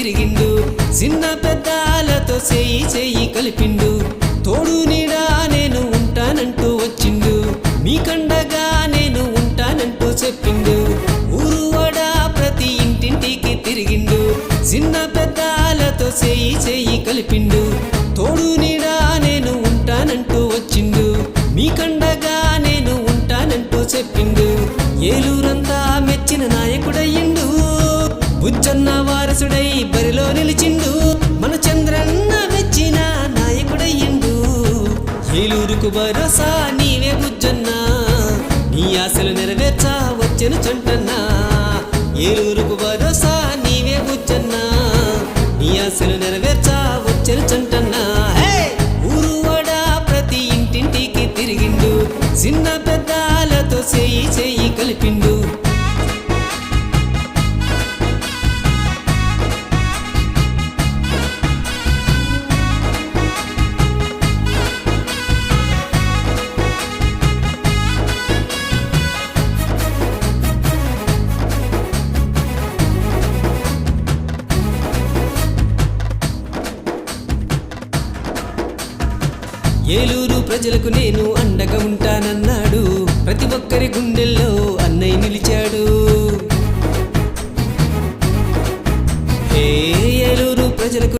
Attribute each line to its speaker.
Speaker 1: తిరిగిండు. చిన్న పెద్దాలతో చెయ్యి చేయి కలిపిండు. తోడు నీడా నేను ఉంటానంటూ వచ్చిండు. మీకండగా నేను ఉంటానంటూ చెప్పిండు. ఊరువడా ప్రతి ఇంటింటికి తిరిగిండు. చిన్న పెద్దాలతో చెయ్యి చెయ్యి కలిపిండు. తోడు నీడా నేను ఉంటానంటూ వచ్చిండు. మీకండగా నేను ఉంటానంటూ చెప్పిండు. వారసుడై బరిలో నిలిచిండు. మన చంద్రన్న మెచ్చిన నాయకుడయ్యిండు. ఏలూరుకు భరోసా నీవే బుజ్జన్న. నీ ఆశలు నెరవేర్చా వచ్చెను చంటన్నా. ఏలూరుకు భరోసా నీవే బుజ్జన్న. నీ ఆశలు నెరవేర్చా వచ్చెను చంటన్నా. ప్రతి ఇంటింటికి తిరిగిండు. చిన్న పెద్దాలతో చేయి చేయి కలిపిండు. ఏలూరు ప్రజలకు నేను అండగా ఉంటానన్నాడు. ప్రతి ఒక్కరి గుండెల్లో అన్నయ్య నిలిచాడు. ఏలూరు ప్రజలకు